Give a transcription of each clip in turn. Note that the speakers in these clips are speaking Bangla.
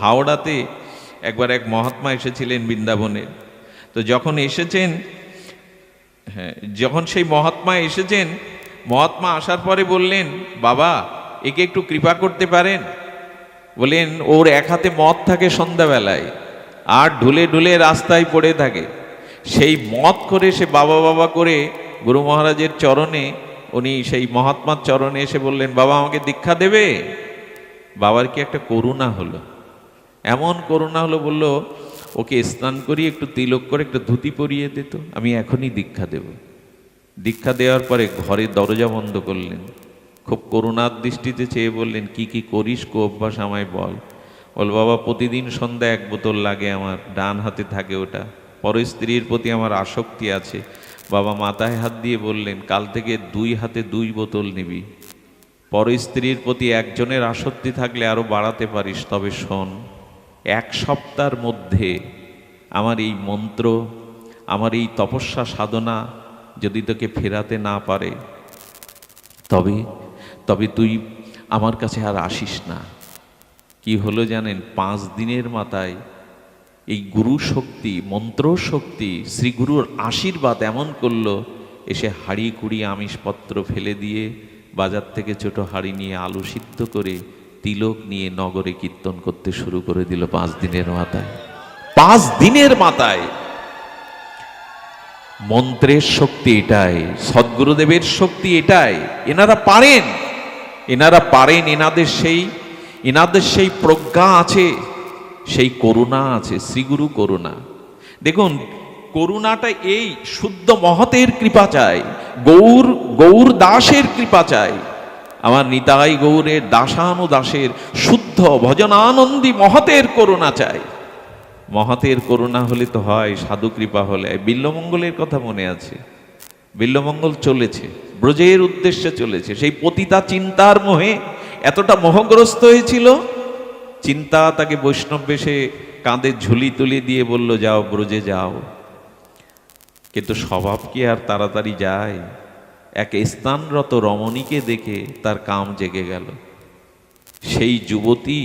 হাওড়াতে একবার এক মহাত্মা এসেছিলেন বৃন্দাবনে। তো যখন এসেছেন হ্যাঁ যখন সেই মহাত্মা এসেছেন, মহাত্মা আসার পরে বললেন, বাবা, একে একটু কৃপা করতে পারেন? বলেন, ওর এক হাতে মদ থাকে সন্ধ্যাবেলায়, আর ঢুলে ঢুলে রাস্তায় পড়ে থাকে। সেই মদ করে সে বাবা বাবা করে গুরু মহারাজের চরণে, উনি সেই মহাত্মার চরণে এসে বললেন, বাবা, আমাকে দীক্ষা দেবে? বাবার কি একটা করুণা হলো। এমন করুণা হলো, বলল, ওকে স্নান করিয়ে একটু তিলক করে একটু ধুতি পরিয়ে দিত আমি এখনই দীক্ষা দেব। দীক্ষা দেওয়ার পরে ঘরে দরজা বন্ধ করলেন। খুব করুণার দৃষ্টিতে চেয়ে বললেন, কি কি করিস কো অভ্যাস আমায় বল। বল, বাবা, প্রতিদিন সন্ধ্যা এক বোতল লাগে আমার, ডান হাতে থাকে ওটা। পর স্ত্রীর প্রতি আমার আসক্তি আছে। বাবা মাথায় হাত দিয়ে বললেন, কাল থেকে দুই হাতে দুই বোতল নিবি। পর স্ত্রীর প্রতি একজনের আসক্তি থাকলে আরও বাড়াতে পারিস, তবে শোন। এক সপ্তাহের মধ্যে আমার এই মন্ত্র, আমার এই তপস্যা সাধনা যদি তোকে ফেরাতে না পারে, তবে তবে তুই আমার কাছে আর আসিস না। কি হলো জানেন? পাঁচ দিনের মাথায় এই গুরু শক্তি, মন্ত্র শক্তি, শ্রী গুরুর আশীর্বাদ এমন করল, এসে হাড়ি কুড়ি আমিষপত্র ফেলে দিয়ে বাজার থেকে ছোট হাড়ি নিয়ে আলু সিদ্ধ করে তিলক নিয়ে নগরে কীর্তন করতে শুরু করে দিল পাঁচ দিনের মাথায়। পাঁচ দিনের মাথায়? মন্ত্রের শক্তি এটাই সদ্গুরুদেবের শক্তি এটাই। এনারা পারেন এনারা পারেন এনাদের সেই এনাদের সেই প্রজ্ঞা আছে সেই করুণা আছে শ্রীগুরু করুণা। দেখুন করুণাটা এই শুদ্ধ মহতের কৃপা চাই গৌর গৌর দাসের কৃপা চাই। আমার নিতাই গৌরের দাসানু দাসের শুদ্ধ ভজনানন্দী মহতের করুণা চাই। মহাতের করুণা হলে তো হয়, সাধু কৃপা হলে। বিল্লমঙ্গলের কথা মনে আছে। বিল্লমঙ্গল চলেছে, ব্রজের উদ্দেশ্যে চলেছে। সেই পতিতা চিন্তার মোহে এতটা মোহগ্রস্ত হয়েছিল, চিন্তা তাকে বৈষ্ণব বেশে কাঁধে ঝুলি তুলি দিয়ে বলল, যাও, ব্রজে যাও। কিন্তু স্বভাব কি আর তাড়াতাড়ি যায়? এক স্থানরত রমণীকে দেখে তার কাম জেগে গেল। সেই যুবতী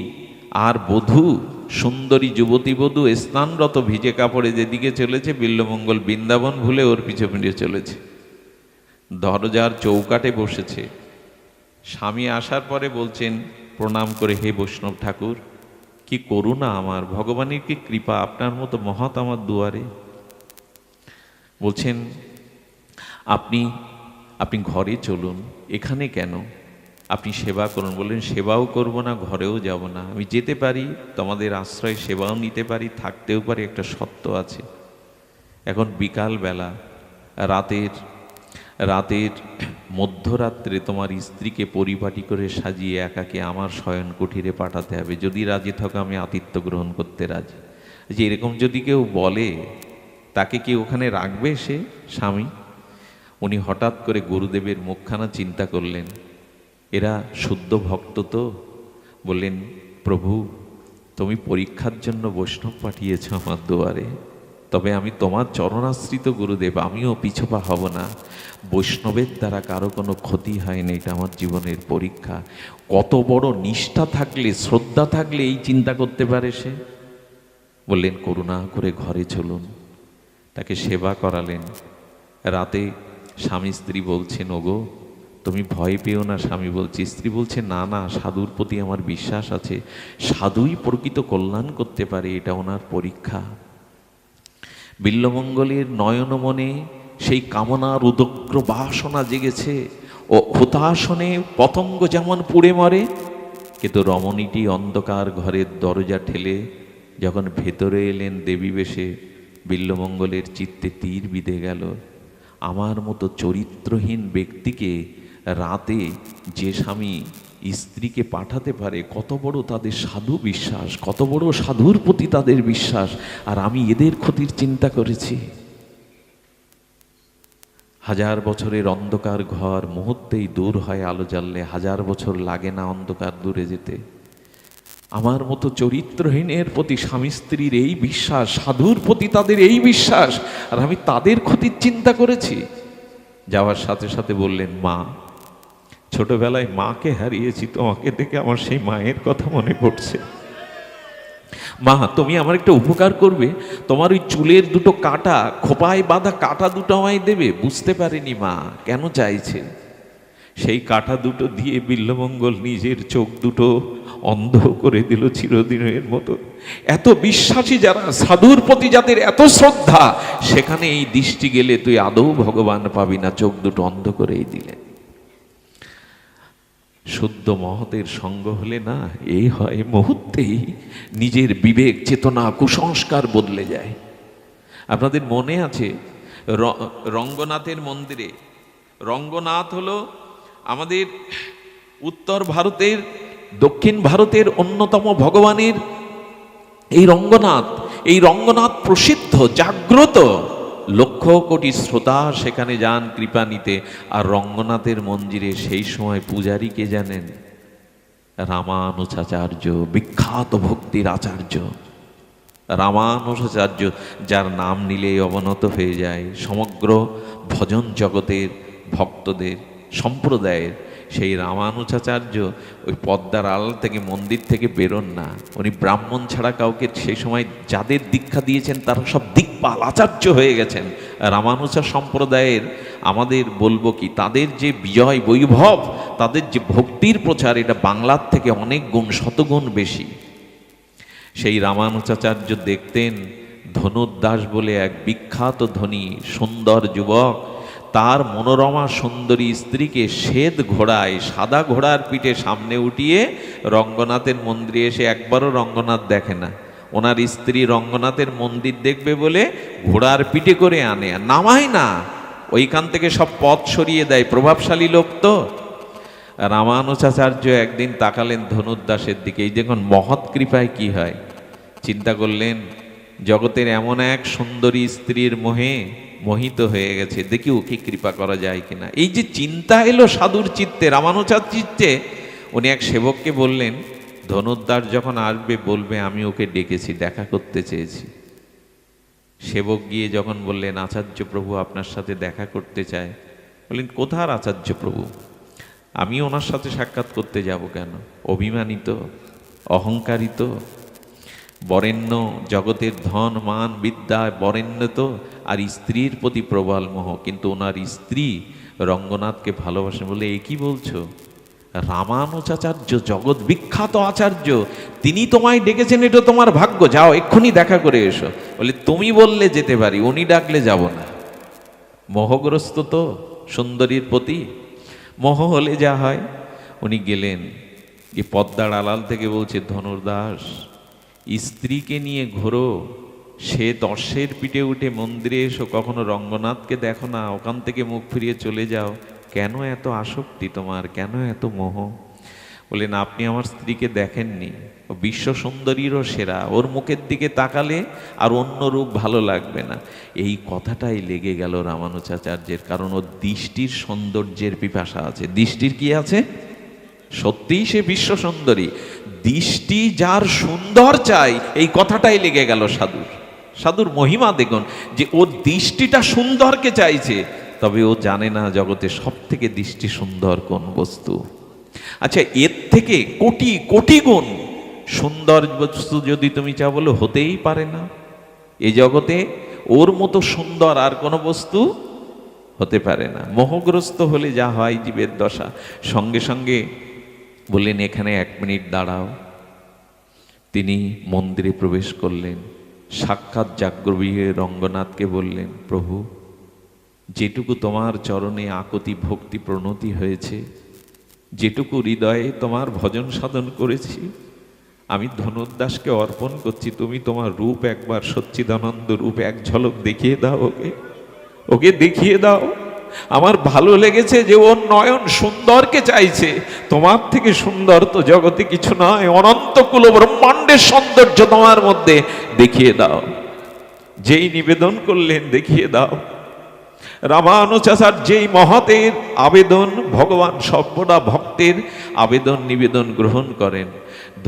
আর বধূ, সুন্দরী যুবতী বধূ স্নানরত ভিজে কাপড়ে যেদিকে চলেছে বিল্লমঙ্গল বৃন্দাবন ভুলে ওর পিছে পিছিয়ে চলেছে। দরজার চৌকাটে বসেছে। স্বামী আসার পরে বলছেন, প্রণাম করে হে বৈষ্ণব ঠাকুর, কি করুণা আমার, ভগবানের কি কৃপা আপনার মতো মহৎ আমার দুয়ারে? বলছেন, আপনি আপনি ঘরে চলুন। এখানে কেন? আপনি সেবা করুন। বললেন, সেবাও করব না, ঘরেও যাব না। আমি যেতে পারি, তোমাদের আশ্রয় সেবাও নিতে পারি, থাকতেও পারি, একটা সত্য আছে। এখন বিকাল বেলা রাতের রাতের মধ্যরাত্রে তোমার স্ত্রীকে পরিপাটি করে সাজিয়ে একাকে আমার শয়ন কুঠিরে পাঠাতে হবে। যদি রাজি থাকো, আমি আতিথ্য গ্রহণ করতে রাজি। যে এরকম যদি কেউ বলে, তাকে কি ওখানে রাখবে সে স্বামী? উনি হঠাৎ করে গুরুদেবের মুখখানা চিন্তা করলেন, এরা শুদ্ধ ভক্ত তো? বললেন, প্রভু, তুমি পরীক্ষার জন্য বৈষ্ণব পাঠিয়েছ আমার দুয়ারে। তবে আমি তোমার চরণাশ্রিত গুরুদেব, আমিও পিছপা হব না। বৈষ্ণবের দ্বারা কারও কোনো ক্ষতি হয়নি এটা আমার জীবনের পরীক্ষা। কত বড় নিষ্ঠা থাকলে, শ্রদ্ধা থাকলে এই চিন্তা করতে পারে সে? বললেন, করুণা করে ঘরে চলুন। তাকে সেবা করালেন। রাতে স্বামী স্ত্রী বলছেন, ওগো, তুমি ভয় পেও না স্বামী বলছে। স্ত্রী বলছে, না না, সাধুর প্রতি আমার বিশ্বাস আছে। সাধুই প্রকৃত কল্যাণ করতে পারে, এটা ওনার পরীক্ষা। বিল্লমঙ্গলের নয়ন মনে সেই কামনার উদগ্র বাসনা জেগেছে ও হুতাসনে পতঙ্গ যেমন পুড়ে মরে, কিন্তু রমণীটি অন্ধকার ঘরের দরজা ঠেলে যখন ভেতরে এলেন দেবী বেশে, বিল্লমঙ্গলের চিত্তে তীর বিঁধে গেল। আমার মতো চরিত্রহীন ব্যক্তিকে রাতে যে স্বামী স্ত্রীকে পাঠাতে পারে, কত বড় তাদের সাধু বিশ্বাস, কত বড় সাধুর প্রতি তাদের বিশ্বাস, আর আমি এদের ক্ষতির চিন্তা করেছি। হাজার বছরের অন্ধকার ঘর মুহূর্তেই দূর হয় আলো জ্বাললে, হাজার বছর লাগে না অন্ধকার দূরে যেতে। আমার মতো চরিত্রহীনের প্রতি স্বামী স্ত্রীর এই বিশ্বাস, সাধুর প্রতি তাদের এই বিশ্বাস, আর আমি তাদের ক্ষতির চিন্তা করেছি। যাওয়ার সাথে সাথে বললেন, মা, ছোটবেলায় মাকে হারিয়েছি, তোমাকে দেখে আমার সেই মায়ের কথা মনে পড়ছে। মা, তুমি আমার একটা উপকার করবে। তোমার ওই চুলের দুটো কাটা, খোপায় বাঁধা কাটা দুটো আমায় দেবে। বুঝতে পারেনি, মা, কেন চাইছে? সেই কাটা দুটো দিয়ে বিল্লমঙ্গল নিজের চোখ দুটো অন্ধ করে দিল চিরদিনের মতো। এত বিশ্বাসী যারা, সাধুর প্রতি যাদের এত শ্রদ্ধা, সেখানে এই দৃষ্টি গেলে তুই আদৌ ভগবান পাবি না, চোখ দুটো অন্ধ করেই দিলেন শুদ্ধ মহতের সঙ্গ হলে না এই হয় মুহূর্তেই নিজের বিবেক, চেতনা, কুসংস্কার বদলে যায়। আপনাদের মনে আছে রঙ্গনাথের মন্দিরে, রঙ্গনাথ হলো আমাদের উত্তর ভারতের দক্ষিণ ভারতের অন্যতম ভগবানের এই রঙ্গনাথ এই রঙ্গনাথ প্রসিদ্ধ, জাগ্রত। লক্ষ কোটি শ্রোতা সেখানে যান কৃপা নিতে। আর রঙ্গনাথের মন্দিরে সেই সময় পূজারী কে জানেন? রামানুজাচার্য বিখ্যাত ভক্তির আচার্য। রামানুজাচার্য যার নাম নিলেই অবনত হয়ে যায়। সমগ্র ভজন জগতের ভক্তদের, সম্প্রদায়ের সেই রামানুজাচার্য ওই পদ্মার আড়াল থেকে মন্দির থেকে বেরোন না। উনি ব্রাহ্মণ ছাড়া কাউকে সেই সময় যাদের দীক্ষা দিয়েছেন, তারা সব দিকপাল আচার্য হয়ে গেছেন। রামানুজা সম্প্রদায়ের আমাদের বলব কি, তাদের যে বিজয় বৈভব, তাদের যে ভক্তির প্রচার, এটা বাংলার থেকে অনেক গুণ, শতগুণ বেশি। সেই রামানুজাচার্য দেখতেন, ধনুর্দাস বলে এক বিখ্যাত ধনী, সুন্দর যুবক তার মনোরমা সুন্দরী স্ত্রীকে শ্বেত ঘোড়ায়, সাদা ঘোড়ার পিঠে সামনে উঠিয়ে রঙ্গনাথের মন্দিরে এসে একবারও রঙ্গনাথ দেখে না। ওনার স্ত্রী রঙ্গনাথের মন্দির দেখবে বলে ঘোড়ার পিঠে করে আনে। নামায় না। ওইখান থেকে সব পথ সরিয়ে দেয়। প্রভাবশালী লোক তো। রামানুজাচার্য একদিন তাকালেন ধনুর্দাসের দিকে। এই দেখুন, মহৎ কৃপায় কি হয়? চিন্তা করলেন, জগতের এমন এক সুন্দরী স্ত্রীর মোহে মোহিত হয়ে গেছে দেখি ওকে কৃপা করা যায় কিনা। এই যে চিন্তা এলো সাধুর চিত্তে রামানুচার চিত্তে, উনি এক সেবককে বললেন ধনুর্দাস যখন আসবে, বলবে, আমি ওকে ডেকেছি, দেখা করতে চেয়েছি। সেবক গিয়ে যখন বললেন, আচার্য প্রভু আপনার সাথে দেখা করতে চায়। বললেন, কোথার আচার্য প্রভু? আমি ওনার সাথে সাক্ষাৎ করতে যাব কেন? অভিমানিত? অহংকারিত? বরেণ্য জগতের ধন, মান, বিদ্যা, বরেণ্য তো আর স্ত্রীর প্রতি প্রবল মোহ। কিন্তু ওনার স্ত্রী রঙ্গনাথকে ভালোবাসে বলে, এ কি বলছো? রামানুজাচার্য জগৎ বিখ্যাত আচার্য, তিনি তোমায় ডেকেছেন, এটা তোমার ভাগ্য। যাও, এক্ষুনি দেখা করে এসো। বলে, তুমি বললে যেতে পারি, উনি ডাকলে যাব না। মোহগ্রস্ত তো সুন্দরীর প্রতি মোহ হলে যা হয়। উনি গেলেন যে পদ্মার আলাল থেকে বলছে, ধনুর্দাস স্ত্রীকে নিয়ে ঘোরো। সে দর্শের পিঠে উঠে মন্দিরে এসো। কখনো রঙ্গনাথকে দেখো না। ওখান থেকে মুখ ফিরিয়ে চলে যাও। কেন এত আসক্তি তোমার? কেন এত মোহ? বললেন, আপনি আমার স্ত্রীকে দেখেননি। বিশ্ব সুন্দরীরও সেরা। ওর মুখের দিকে তাকালে আর অন্য রূপ ভালো লাগবে না। এই কথাটাই লেগে গেল রামানুজাচার্যের। কারণ ওর দৃষ্টির সৌন্দর্যের পিপাসা আছে। দৃষ্টির কি আছে? সত্যিই সে বিশ্ব সুন্দরী দৃষ্টি যার সুন্দর চাই, এই কথাটাই লেগে গেল সাধুর। সাধুর মহিমা দেখুন, যে ওর দৃষ্টিটা সুন্দরকে চাইছে, তবে ও জানে না জগতে সব থেকে দৃষ্টি সুন্দর কোন বস্তু। আচ্ছা এর থেকে কোটি কোটি গুণ সুন্দর বস্তু যদি তুমি চাও বলো, হতেই পারে না। এ জগতে ওর মতো সুন্দর আর কোনো বস্তু হতে পারে না। মোহগ্রস্ত হলে যা হয় জীবের দশা। সঙ্গে সঙ্গে বললেন, এখানে এক মিনিট দাঁড়াও। তিনি মন্দিরে প্রবেশ করলেন। সাক্ষাৎ জাগ্রবীহে রঙ্গনাথকে বললেন, প্রভু, যেটুকু তোমার চরণে আকতি ভক্তি প্রণতি হয়েছে, যেটুকু হৃদয়ে তোমার ভজন সাধন করেছি, আমি ধনুর্দাসকে অর্পণ করছি। তুমি তোমার রূপ একবার সচ্চিদানন্দ রূপ এক ঝলক দেখিয়ে দাও ওকে। ওকে দেখিয়ে দাও। আমার ভালো লেগেছে যে ওর নয়ন সুন্দরকে চাইছে। তোমার থেকে সুন্দর তো জগতে কিছু নয়, অনন্ত কুল ব্রহ্মাণ্ডের সৌন্দর্য তোমার মধ্যে দেখিয়ে দাও। যেই নিবেদন করলেন দেখিয়ে দাও। রামানুচাচার যেই মহতের আবেদন, ভগবান সর্বদা ভক্তের আবেদন নিবেদন গ্রহণ করেন।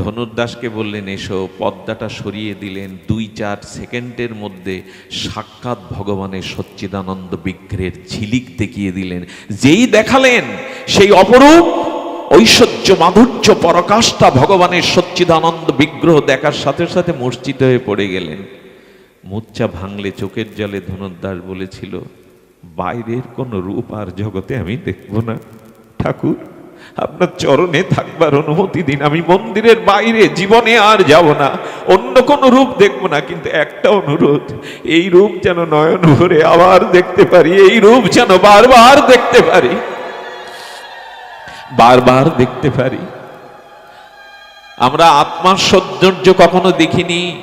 ধনুর্দাসকে বললেন, এসো, পদ্মাটা সরিয়ে দিলেন। দুই চার সেকেন্ডের মধ্যে সাক্ষাৎ ভগবানের সচ্চিদানন্দ বিগ্রহের ঝিলিক দেখিয়ে দিলেন। যেই দেখালেন, সেই অপরূপ ঐশ্বর্য মাধুর্য পরকাষ্ঠা ভগবানের সচ্চিদানন্দ বিগ্রহ দেখার সাথে সাথে মূর্ছিত হয়ে পড়ে গেলেন। মুচ্চা ভাঙলে চোখের জলে ধনুর্দাস বলেছিল, বাইরের কোনো রূপ আর জগতে আমি দেখব না, ঠাকুর। আপনার চরণে থাকবার অনুমতি দিন। আমি মন্দিরের বাইরে, জীবনে আর যাব না। অন্য কোনো রূপ দেখব না, কিন্তু একটা অনুরোধ, এই রূপ যেন নয়ন ভরে আবার দেখতে পারি, এই রূপ যেন বারবার দেখতে পারি। বারবার দেখতে পারি। আমরা আত্মার সৌন্দর্য কখনো দেখিনি।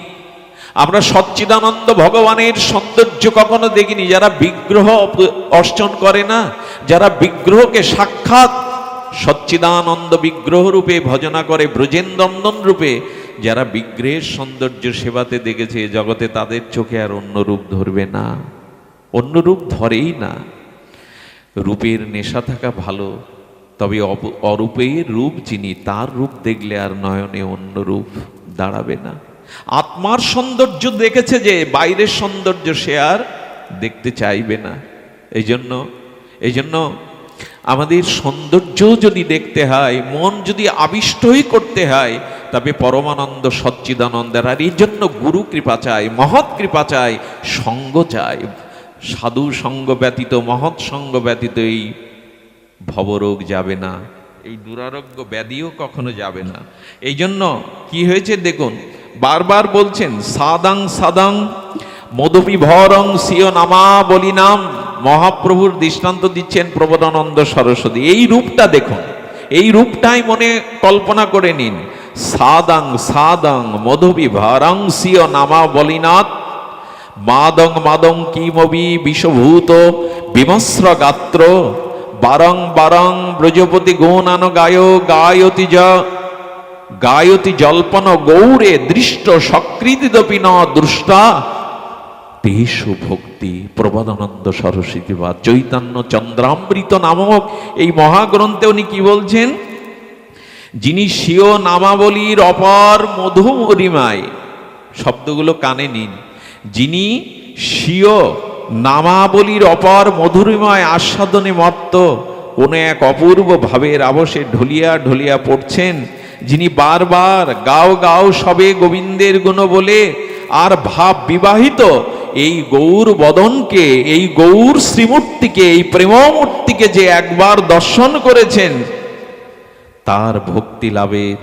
আমরা সচ্চিদানন্দ ভগবানের সৌন্দর্য কখনো দেখিনি। যারা বিগ্রহ অর্চন করে না, যারা বিগ্রহকে সাক্ষাৎ সচ্চিদানন্দ বিগ্রহ রূপে ভজনা করে ব্রজেন্দন্দন রূপে। যারা বিগ্রহের সৌন্দর্য সেবাতে দেখেছে জগতে, তাদের চোখে আর অন্য রূপ ধরবে না। অন্য রূপ ধরেই না। রূপের নেশা থাকা ভালো, তবে অরূপের রূপ যিনি, তার রূপ দেখলে আর নয়নে অন্য রূপ দাঁড়াবে না। আত্মার সৌন্দর্য দেখেছে যে, বাইরের সৌন্দর্য সে আর দেখতে চাইবে না। এই জন্য এই জন্য আমাদের সৌন্দর্য যদি দেখতে হয়, মন যদি আবিষ্টই করতে হয়, তবে পরমানন্দ সচ্চিদানন্দের আর এই জন্য গুরু কৃপা চাই, মহৎ কৃপা চাই, সঙ্গ চাই। সাধু সঙ্গ ব্যতীত, মহৎ সঙ্গ ব্যতীত এই ভবরোগ যাবে না। এই দুরারোগ্য ব্যাধিও কখনো যাবে না। এই জন্য কি হয়েছে দেখুন, বারবার বলছেন, সাদাং সাদাং মধুপি ভরং সিও নামা বলি নাম মহাপ্রভুর দৃষ্টান্ত দিচ্ছেন প্রবোধানন্দ সরস্বতী। এই রূপটা দেখুন। এই রূপটাই মনে কল্পনা করে নিন। সাদাং সাদাং মধুপি ভরং সিও নামা বলিনাথ। মাদং মাদং কিমবি বিষভূত, বিমস্র গাত্র। বারং বারং ব্রজপতি গৌনান গায়, গায়তি য গায়তি জল্পন গৌরে দৃষ্ট সকৃতিদপি ন দৃষ্টা। তেষু ভক্তি, প্রবাদানন্দ সরস্বতী বা চৈতন্য চন্দ্রামৃত নামক এই মহাগ্রন্থে উনি কি বলছেন? যিনি স্বীয় নামাবলীর অপর মধুমরিমায় শব্দগুলো কানে নিন, যিনি স্বীয় নামাবলীর অপর মধুরিময় আস্বাদনে মত্ত, কোনো এক অপূর্ব ভাবের আবশে ঢলিয়া ঢলিয়া পড়ছেন, যিনি বারবার গাও গাও সবে গোবিন্দের গুণ বলে, আর ভাব বিবাহিত এই গৌর বদনকে, এই গৌর শ্রীমূর্তিকে, এই প্রেমমূর্তিকে যে একবার দর্শন করেছেন, তার ভক্তি লাভের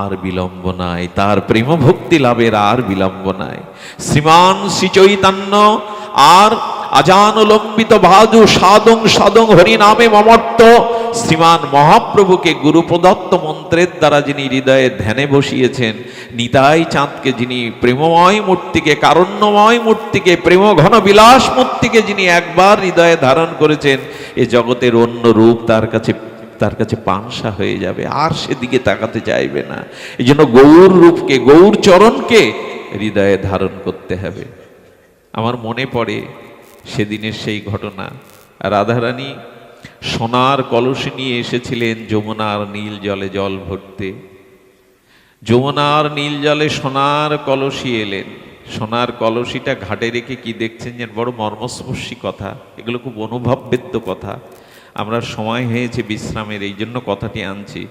আর বিলম্ব নাই, তার প্রেম ভক্তি লাভের আর বিলম্ব নাই। শ্রীমান শ্রী চৈতন্য আর আজানুলম্বিত ভাজু সাদং সাদং হরি নামে মমর্ত শ্রীমান মহাপ্রভুকে গুরু প্রদত্ত মন্ত্রের দ্বারা যিনি হৃদয়ে ধ্যানে বসিয়েছেন, নিতাই চাঁদকে যিনি প্রেমময় মূর্তিকে, কারণ্যময় মূর্তিকে প্রেম ঘন বিলাস মূর্তিকে যিনি একবার হৃদয়ে ধারণ করেছেন, এ জগতের অন্য রূপ তার কাছে তার কাছে পানসা হয়ে যাবে, আর সেদিকে তাকাতে চাইবে না। এই জন্য গৌর রূপকে, গৌর চরণকে হৃদয়ে ধারণ করতে হবে। আমার মনে পড়ে সেদিনের সেই ঘটনা। রাধারানী সোনার কলসি নিয়ে এসেছিলেন যমুনার নীল জলে জল ভরতে। যমুনার নীল জলে সোনার কলসি এলেন। সোনার কলসিটা ঘাটে রেখে কি দেখছেন যেন বড় মর্মস্পর্শী কথা? এগুলো খুব অনুভববেদ্য কথা। আমরা সময় হয়েছে বিশ্রামের, এই জন্য কথাটি আনছি।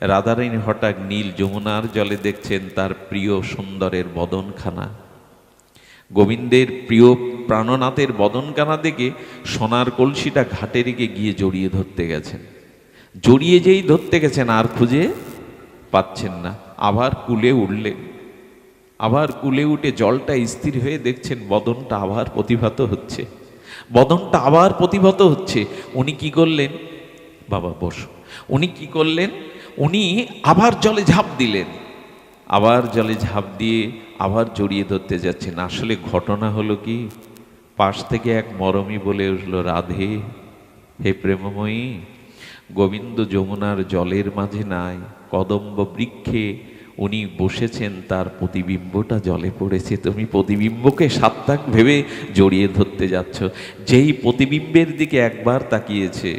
রাধারানী হঠাৎ নীল যমুনার জলে দেখছেন তার প্রিয় সুন্দরের বদনখানা। গোবিন্দের প্রিয় প্রাণনাথের বদনকানা দেখে সোনার কলসিটা ঘাটে রেখে গিয়ে জড়িয়ে ধরতে গেছেন। জড়িয়ে যেই ধরতে গেছেন আর খুঁজে পাচ্ছেন না। আবার কুলে উঠলেন। আবার কুলে উঠে জলটা স্থির হয়ে দেখছেন বদনটা আবার প্রতিভাত হচ্ছে। বদনটা আবার প্রতিভাত হচ্ছে। উনি কি করলেন? বাবা, বসো। উনি কি করলেন? উনি আবার জলে ঝাঁপ দিলেন। আবার জলে ঝাঁপ দিয়ে আবার জড়িয়ে ধরতে যাচ্ছেন। আসলে ঘটনা হলো কি? পাশ থেকে এক মরমী বলে উঠল, রাধে, হে প্রেমময়ী, গোবিন্দ যমুনার জলের মাঝে নাই, কদম্ব বৃক্ষে উনি বসেছেন, তার প্রতিবিম্বটা জলে পড়েছে। তুমি প্রতিবিম্বকে সাত্তাক ভেবে জড়িয়ে ধরতে যাচ্ছ। যেই প্রতিবিম্বের দিকে একবার তাকিয়েছে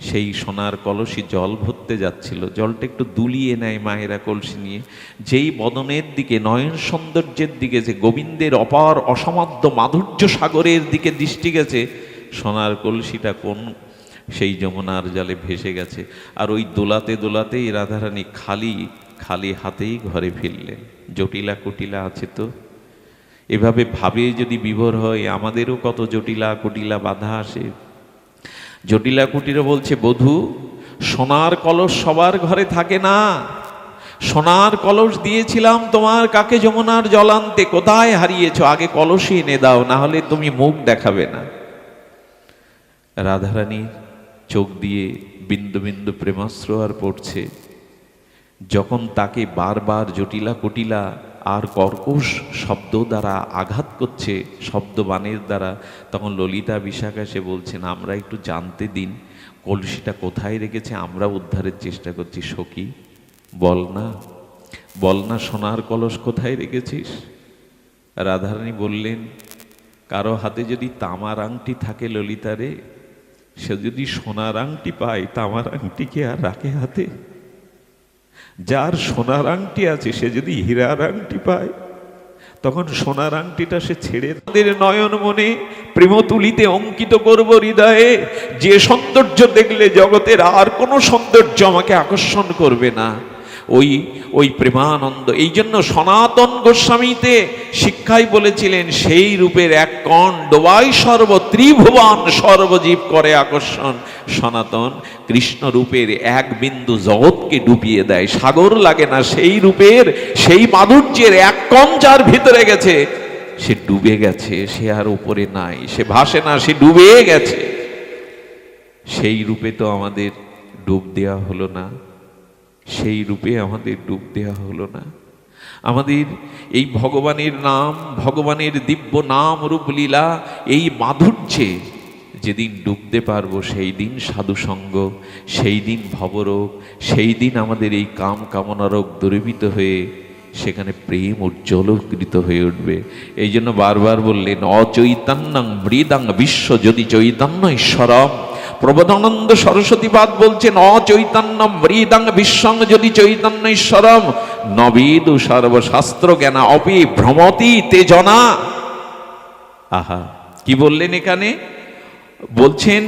সেই সোনার কলসি জল ভরতে যাচ্ছিল। জলটা একটু দুলিয়ে নেয় মায়েরা কলসি নিয়ে। যেই বদনের দিকে, নয়ন সৌন্দর্যের দিকে, যে গোবিন্দের অপার অসমাদ্য মাধুর্য সাগরের দিকে দৃষ্টি গেছে, সোনার কলসিটা কোন? সেই যমুনার জলে ভেসে গেছে। আর ওই দোলাতে দোলাতেই রাধারানী খালি খালি হাতেই ঘরে ফিরলেন। জটিলা কুটিলা আছে তো? এভাবে ভাবে যদি বিভোর হয়, আমাদেরও কত জটিলা কুটিলা বাধা আসে। জটিলা কুটিরা বলছে, বধূ, সোনার কলস সবার ঘরে থাকে না। সোনার কলস দিয়েছিলাম তোমার, কাকে যমুনার জলান্তে কোথায় হারিয়েছো? আগে কলসই এনে দাও, না হলে তুমি মুখ দেখাবে না। রাধারানীর চোখ দিয়ে বিন্দু বিন্দু প্রেমাস্ত্র আর পড়ছে। যখন তাকে বারবার জটিলা কুটিলা আর কর্কশ শব্দ দ্বারা আঘাত করছে শব্দবাণের দ্বারা। তখন ললিতা বিশাখা সে বলছেন আমরা একটু জানতে দিন, কলসিটা কোথায় রেখেছে? আমরা উদ্ধারের চেষ্টা করছি। সখী, বল না বল না, সোনার কলস কোথায় রেখেছিস? রাধারানী বললেন, কারও হাতে যদি তামার আংটি থাকে ললিতারে, সে যদি সোনার আংটি পায়, তামার আংটি কে আর রাখে হাতে? যার সোনার আংটি আছে, সে যদি হীরার আংটি পায়, তখন সোনার আংটিটা সে ছেড়ে তাদের নয়ন মনে প্রেম তুলিতে অঙ্কিত করব হৃদয়ে, যে সৌন্দর্য দেখলে জগতের আর কোনো সৌন্দর্য আমাকে আকর্ষণ করবে না। ওই ওই প্রেমানন্দ। এই জন্য সনাতন গোস্বামীতে শিক্ষাই বলেছিলেন, সেই রূপের এক কণ ডোবাই সর্ব ত্রিভুবন সর্বজীব করে আকর্ষণ। সনাতন কৃষ্ণ রূপের এক বিন্দু জগৎকে ডুবিয়ে দেয়। সাগর লাগে না, সেই রূপের, সেই মাধুর্যের এক কণ যার ভিতরে গেছে, সে ডুবে গেছে, সে আর উপরে নাই, সে ভাসে না, সে ডুবে গেছে। সেই রূপে তো আমাদের ডুব দেওয়া হলো না। সেই রূপে আমাদের ডুব দেওয়া হলো না। আমাদের এই ভগবানের নাম, ভগবানের দিব্য নাম, রূপ, লীলা, এই মাধুর্যে যেদিন ডুবতে পারব, সেই দিন সাধুসঙ্গ, সেই দিন ভবরোগ, সেই দিন আমাদের এই কাম কামনারোগ দূরীভূত হয়ে সেখানে প্রেম উজ্জ্বলকৃত হয়ে উঠবে। এই জন্য বারবার বললেন, অচৈতন্যং মৃদাং বিশ্ব যদি চৈতন্য ঈশ্বরম প্রবোধানন্দ সরস্বতীবাদ বলছেন অচৈতন্য মৃদাং বিশ্বং যদি চৈতন্য ঈশ্বরম, নবেদু সর্বশাস্ত্র জ্ঞান অপি ভ্রমতি তেজনা। আহা, কি বললেন এখানে? বলছেন,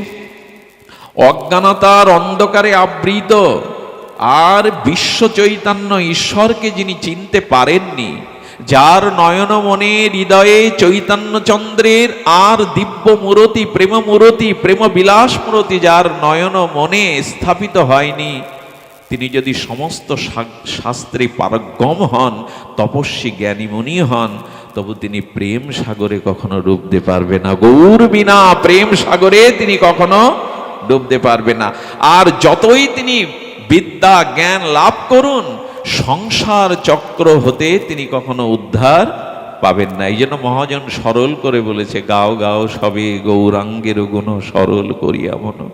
অজ্ঞানতার অন্ধকারে আবৃত, আর বিশ্ব চৈতন্য ঈশ্বরকে যিনি চিনতে পারেননি যার নয়ন মনে হৃদয়ে চৈতন্যচন্দ্রের আর দিব্য মূরতি, প্রেম মূরতি, প্রেম বিলাস মূরতি যার নয়ন মনে স্থাপিত হয়নি। তিনি যদি সমস্ত শাস্ত্রে পারগম হন, তপস্বী জ্ঞানীমণি হন, তবু তিনি প্রেম সাগরে কখনো ডুবতে পারবে না। গৌর বিনা প্রেম সাগরে তিনি কখনো ডুবতে পারবে না। আর যতই তিনি বিদ্যা জ্ঞান লাভ করুন সংসার চক্র হতে তিনি কখনো উদ্ধার পাবেন না। এই জন্য মহাজন সরল করে বলেছে, গাও গাও সবে গৌরাঙ্গের গুণ সরল করিয়া মন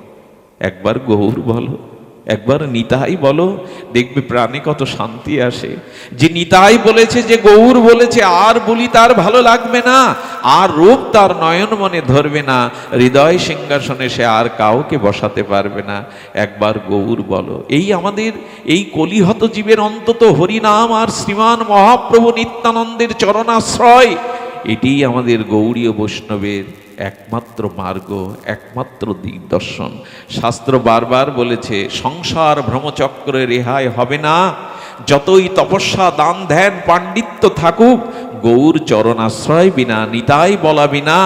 একবার গৌর বলো। একবার নিতাই বলো, দেখবে প্রাণে কত শান্তি আসে। যে নিতাই বলেছে, যে গৌর বলেছে, আর বলি তার ভালো লাগবে না, আর রূপ তার নয়ন মনে ধরবে না, হৃদয় সিংহাসনে সে আর কাউকে বসাতে পারবে না। একবার গৌর বলো, এই আমাদের, এই কলিহত জীবের অন্তত হরিনাম আর শ্রীমান মহাপ্রভু নিত্যানন্দের চরণাশ্রয় এটি আমাদের গৌরীয় বৈষ্ণবের একমাত্র মার্গ, একমাত্র দিগদর্শন। শাস্ত্র বারবার বলেছে, সংসার ভ্রমচক্রে রেহাই হবে না। যতই তপস্যা, দান, ধ্যান, পাণ্ডিত্য থাকুক, গৌর চরণাশ্রয় বিনা, নিতাই বলা বিনা,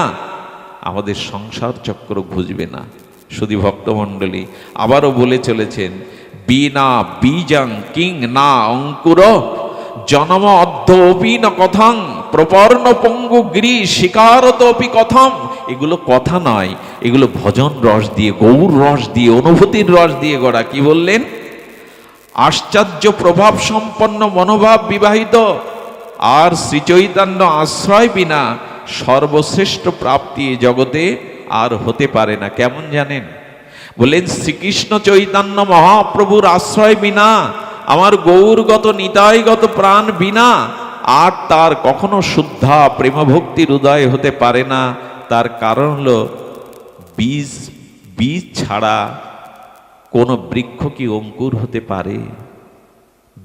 আমাদের সংসার চক্র ঘুজবে না। শুধু ভক্তমণ্ডলী আবারও বলে চলেছেন বিনা বীজাং, কিং, না, অঙ্কুর, জনম অর্ধ অপি ন কথাং প্রপর্ণ পঙ্গু গিরি শিকারত অপি কথম এগুলো কথা নয়, এগুলো ভজন রস দিয়ে, গৌর রস দিয়ে, অনুভূতির রস দিয়ে গড়া, কি বললেন? আশ্চর্য প্রভাব সম্পন্ন মনোভাব বিবাহিত, আর শ্রীচৈতন্য আশ্রয় বিনা সর্বশ্রেষ্ঠ প্রাপ্তি জগতে আর হতে পারে না, কেমন জানেন? বললেন শ্রীকৃষ্ণ চৈতন্য মহাপ্রভুর আশ্রয় বিনা, আমার গৌরগত নিতাইগত প্রাণ বিনা, আর তার কখনো শুদ্ধা প্রেমভক্তির উদয় হতে পারে না তার কারণ হলো বীজ বীজ ছাড়া কোনো বৃক্ষ কি অঙ্কুর হতে পারে?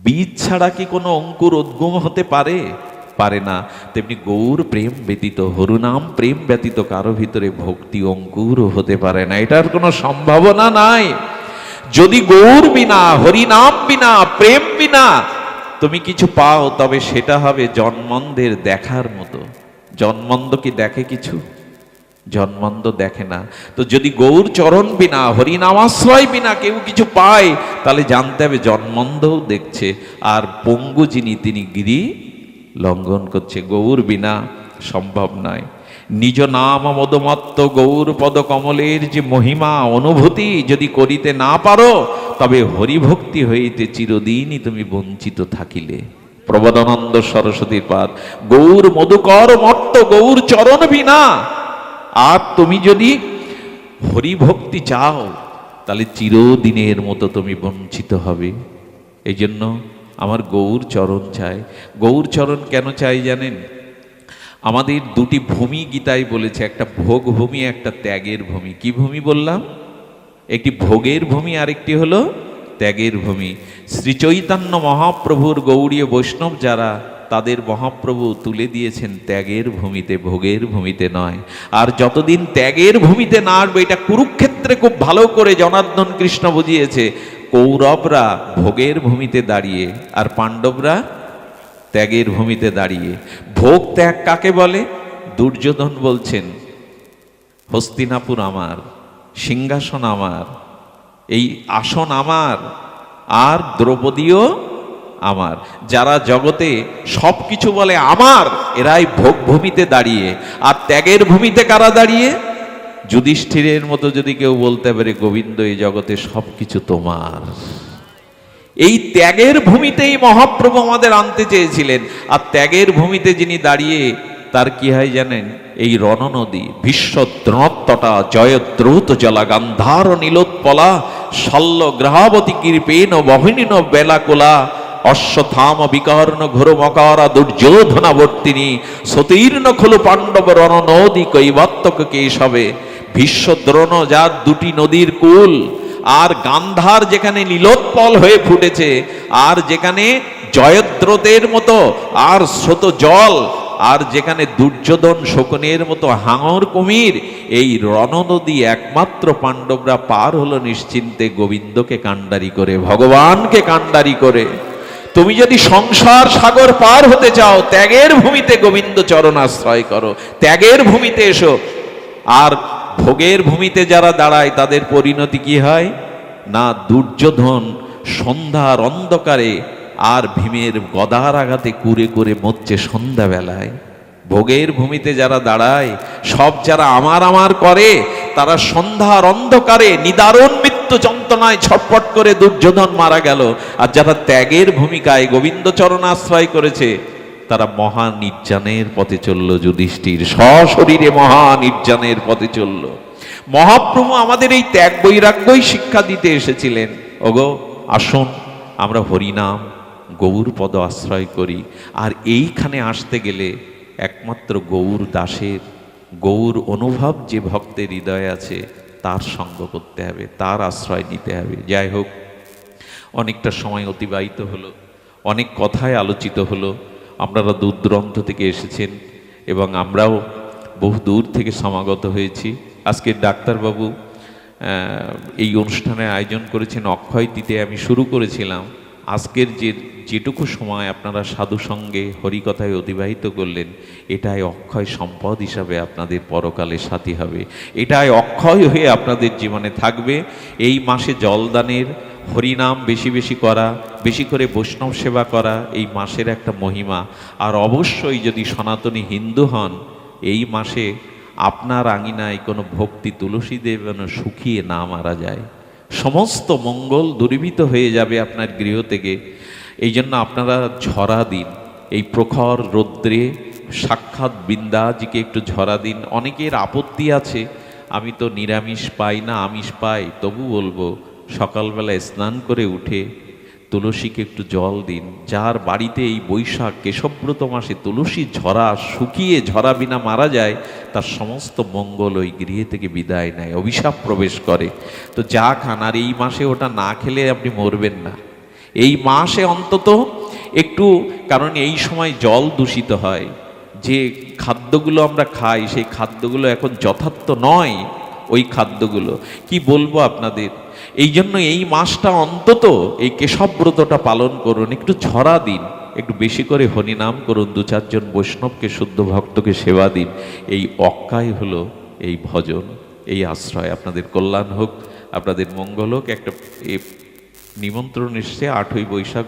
বীজ ছাড়া কি কোনো অঙ্কুর উদ্গম হতে পারে? পারে না। তেমনি গৌর প্রেম ব্যতীত, হরুনাম প্রেম ব্যতীত কারও ভিতরে ভক্তি অঙ্কুর হতে পারে না। এটার কোনো সম্ভাবনা নাই। যদি গৌর বিনা, হরিনাম বিনা, প্রেম বিনা তুমি কিছু পাও, তবে সেটা হবে জন্মন্ধের দেখার মতো। জন্মন্ধ কি দেখে কিছু? জন্মন্ধ দেখে না। তো যদি গৌর চরণ বিনা হরিনামাশ্রয় বিনা কেউ কিছু পায়, তাহলে জানতে হবে জন্মন্ধও দেখছে। আর পঙ্গু যিনি, তিনি গিরি লঙ্ঘন করছে। গৌর বিনা সম্ভব নয়। নিজ নাম মদমত্ত গৌর পদ কমলের যে মহিমা, অনুভূতি যদি করিতে না পারো, তবে হরিভক্তি হইতে চিরদিনই তুমি বঞ্চিত থাকিলে। প্রবদানন্দ সরস্বতীর পাদ, গৌর মধুকর মত্ত গৌর চরণ বিনা আর তুমি যদি হরিভক্তি চাও, তাহলে চিরদিনের মতো তুমি বঞ্চিত হবে। এই জন্য আমার গৌর চরণ চাই। গৌর চরণ কেন চাই জানেন? আমাদের দুটি ভূমি গীতায় বলেছে, একটা ভোগ ভূমি, একটা ত্যাগের ভূমি। কি ভূমি বললাম? একটি ভোগের ভূমি, আরেকটি হলো ত্যাগের ভূমি। শ্রীচৈতন্য মহাপ্রভুর গৌড়ীয় বৈষ্ণব যারা তাদের মহাপ্রভু তুলে দিয়েছেন ত্যাগের ভূমিতে, ভোগের ভূমিতে নয়। আর যতদিন ত্যাগের ভূমিতে না আসবে, এটা কুরুক্ষেত্রে খুব ভালো করে জনার্দন কৃষ্ণ বুঝিয়েছে, কৌরবরা ভোগের ভূমিতে দাঁড়িয়ে আর পাণ্ডবরা ত্যাগের ভূমিতে দাঁড়িয়ে। ভোগ ত্যাগ কাকে বলে? দুর্যোধন বলছেন, হস্তিনাপুর আমার, সিংহাসন আমার, এই আসন আমার, আর দ্রৌপদীও আমার। যারা জগতে সব কিছু বলে আমার, এরাই ভোগ ভূমিতে দাঁড়িয়ে। আর ত্যাগের ভূমিতে কারা দাঁড়িয়ে? যুধিষ্ঠিরের মতো যদি কেউ বলতে পারে, গোবিন্দ, এই জগতে সব কিছু তোমার। এই ত্যাগের ভূমিতেই মহাপ্রভু আমাদের আনতে চেয়েছিলেন। আর ত্যাগের ভূমিতে যিনি দাঁড়িয়ে, তার কি হয় জানেন? এই রণনদী বিশ্ব দ্রণত্তটা জয়দ্রুত জলা, গান্ধার নীলোৎপলা, শল্য গ্রহাবতী কৃপেন, বহিনীন বেলাকুলা অশ্বথাম বিকর্ণ ঘোর মকারা দুর্যোধনাবর্তিনী সতীর্ণ খোলো পাণ্ডব রণনদী কৈবাত্তক কেশবে। ভীষ্ম দ্রোণ যার দুটি নদীর কুল, আর গান্ধার যেখানে নীলোৎপল হয়ে ফুটেছে, আর যেখানে জয়দ্রতের মতো আর স্রোত জল, আর যেখানে দুর্যোধন শকুনের মতো হাঙর কুমির, এই রণনদী একমাত্র পাণ্ডবরা পার হলো নিশ্চিন্তে গোবিন্দকে কাণ্ডারি করে, ভগবানকে কাণ্ডারি করে। তুমি যদি সংসার সাগর পার হতে চাও, ত্যাগের ভূমিতে গোবিন্দ চরণ আশ্রয় করো। ত্যাগের ভূমিতে এসো। আর ভোগের ভূমিতে যারা দাঁড়ায়, তাদের পরিণতি কি হয়? না দুর্যোধন সন্ধ্যার অন্ধকারে আর ভীমের গদার আঘাতে কুরে করে মরছে সন্ধ্যাবেলায়। ভোগের ভূমিতে যারা দাঁড়ায়, সব যারা আমার আমার করে, তারা সন্ধ্যার অন্ধকারে নিদারুণ মৃত্যু যন্ত্রণায় ছটপট করে দুর্যোধন মারা গেল। আর যারা ত্যাগের ভূমিকায় গোবিন্দচরণ আশ্রয় করেছে, তারা মহা নির্যানের পথে চলল যুধিষ্ঠির। সশরীরে মহা নির্যানের পথে চলল। মহাপ্রভু আমাদের এই ত্যাগ বৈরাগ্যই শিক্ষা দিতে এসেছিলেন। ওগো, আসুন, আমরা হরিনাম, গৌর পদ আশ্রয় করি। আর এইখানে আসতে গেলে একমাত্র গৌর দাসের, গৌর অনুভব যে ভক্তের হৃদয়ে আছে তার সঙ্গ করতে হবে, তার আশ্রয় নিতে হবে। যাই হোক, অনেকটা সময় অতিবাহিত হলো, অনেক কথায় আলোচিত হলো। আপনারা দূর দূরান্ত থেকে এসেছেন এবং আমরাও বহু দূর থেকে সমাগত হয়েছি। আজকে ডাক্তারবাবু এই অনুষ্ঠানের আয়োজন করেছেন, অক্ষয় দিতে আমি শুরু করেছিলাম। আজকের যে যেটুকু সময় আপনারা সাধু সঙ্গে হরিকথায় অতিবাহিত করলেন, এটাই অক্ষয় সম্পদ হিসাবে আপনাদের পরকালে সাথী হবে। এটাই অক্ষয় হয়ে আপনাদের জীবনে থাকবে। এই মাসে জলদানের হরিনাম বেশি বেশি করা, বেশি করে বৈষ্ণব সেবা করা, এই মাসের একটা মহিমা। আর অবশ্যই যদি সনাতনী হিন্দু হন, এই মাসে আপনার আঙিনায় কোনো ভক্তি তুলসী দেব যেন শুকিয়ে না মারা যায়। সমস্ত মঙ্গল দূরীভূত হয়ে যাবে আপনার গৃহ থেকে। এই জন্য আপনারা ঝরা দিন। এই প্রখর রৌদ্রে সাক্ষাৎ বৃন্দাজিকে একটু ঝরা দিন। অনেকের আপত্তি আছে, আমি তো নিরামিষ পাই না, আমিষ পাই, তবু বলব, সকালবেলা স্নান করে উঠে তুলসীকে একটু জল দিন। যার বাড়িতে এই বৈশাখ কেশব্রত মাসে তুলসী ঝরা শুকিয়ে ঝরা বিনা মারা যায়, তার সমস্ত মঙ্গল ওই গৃহে থেকে বিদায় নেয়, অভিশাপ প্রবেশ করে। তো যা খান, আর এই মাসে ওটা না খেলে আপনি মরবেন না। এই মাসে অন্তত একটু, কারণ এই সময় জল দূষিত হয়। যে খাদ্যগুলো আমরা খাই, সেই খাদ্যগুলো এখন যথার্থ নয়, ওই খাদ্যগুলো। কি বলব আপনাদের? এই জন্য এই মাসটা অন্তত এই কেশবব্রতটা পালন করুন, একটু ছড়া দিন, একটু বেশি করে হরিনাম করুন, দু চারজন বৈষ্ণবকে, শুদ্ধ ভক্তকে সেবা দিন। এই অক্কাই হলো এই ভজন, এই আশ্রয়। আপনাদের কল্যাণ হোক, আপনাদের মঙ্গল হোক। একটা নিমন্ত্রণ এসছে, আটই বৈশাখ